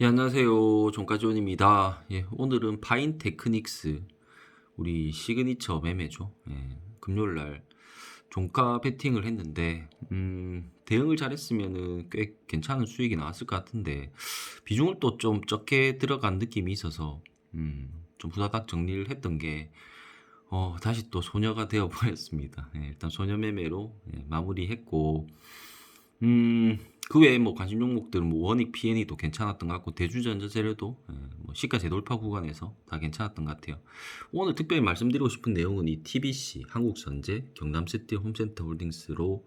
예, 안녕하세요. 종가존입니다. 예, 오늘은 파인 테크닉스 우리 시그니처 매매죠. 예, 금요일 날 종가 베팅을 했는데 음, 대응을 잘했으면은 꽤 괜찮은 수익이 나왔을 것 같은데 비중을 또 좀 적게 들어간 느낌이 있어서 음, 좀 후다닥 정리를 했던 게 어, 다시 또 소녀가 되어 버렸습니다. 예, 일단 소녀 매매로 예, 마무리했고 음, 그 외에 뭐 관심 종목들은 뭐 원익 PN이도 괜찮았던 것 같고 대주전자 재료도 예, 뭐 시가제 돌파 구간에서 다 괜찮았던 것 같아요. 오늘 특별히 말씀드리고 싶은 내용은 이 TBC 한국전제 경남시티 홈센터 홀딩스로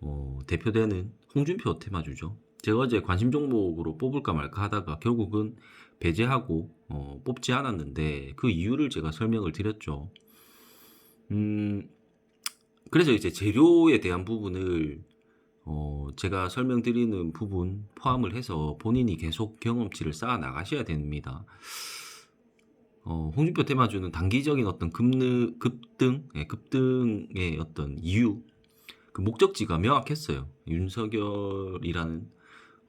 어, 대표되는 홍준표 테마주죠. 제가 어제 관심 종목으로 뽑을까 말까 하다가 결국은 배제하고 어, 뽑지 않았는데 그 이유를 제가 설명을 드렸죠. 음, 그래서 이제 재료에 대한 부분을 어, 제가 설명드리는 부분 포함을 해서 본인이 계속 경험치를 쌓아 나가셔야 됩니다. 어, 홍준표 테마주는 단기적인 어떤 급느, 급등, 예, 급등의 어떤 이유, 그 목적지가 명확했어요. 윤석열이라는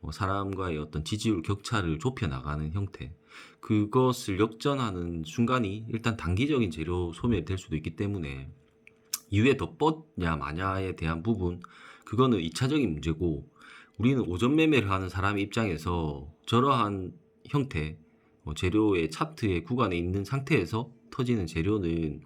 어, 사람과의 어떤 지지율 격차를 좁혀 나가는 형태. 그것을 역전하는 순간이 일단 단기적인 재료 소멸이 될 수도 있기 때문에 이후에 더 뻗냐 마냐에 대한 부분 그거는 2차적인 문제고 우리는 오전 매매를 하는 사람의 입장에서 저러한 형태 어, 재료의 차트의 구간에 있는 상태에서 터지는 재료는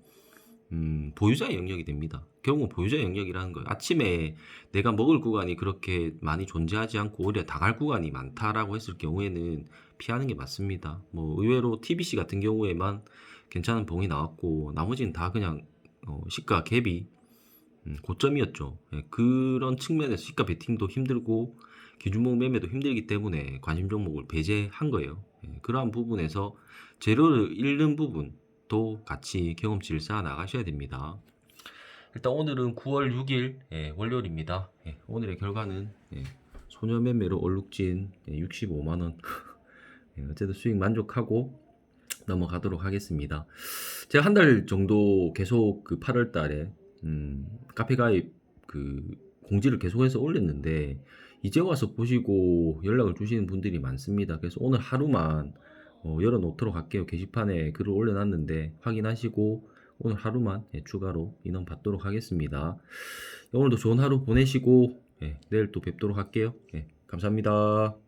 음, 보유자의 영역이 됩니다. 결국은 보유자의 영역이라는 거예요. 아침에 내가 먹을 구간이 그렇게 많이 존재하지 않고 오히려 당할 구간이 많다라고 했을 경우에는 피하는 게 맞습니다. 뭐 의외로 TBC 같은 경우에만 괜찮은 봉이 나왔고 나머지는 다 그냥 어, 시가 갭이 음, 고점이었죠. 예, 그런 측면에서 시가 베팅도 힘들고 기준목 매매도 힘들기 때문에 관심 종목을 배제한 거예요. 예, 그러한 부분에서 재료를 잃는 부분도 같이 경험치를 쌓아 나가셔야 됩니다. 일단 오늘은 9월 6일 예, 월요일입니다. 예, 오늘의 결과는 예, 소녀 매매로 얼룩진 65만 원. 예, 어쨌든 수익 만족하고 넘어가도록 하겠습니다. 제가 한 달 정도 계속 그 8월 달에 음, 카페 가입 그 공지를 계속해서 올렸는데 이제 와서 보시고 연락을 주시는 분들이 많습니다. 그래서 오늘 하루만 어, 열어놓도록 할게요. 게시판에 글을 올려놨는데 확인하시고 오늘 하루만 예, 추가로 인원 받도록 하겠습니다. 오늘도 좋은 하루 보내시고 예, 내일 또 뵙도록 할게요. 예, 감사합니다.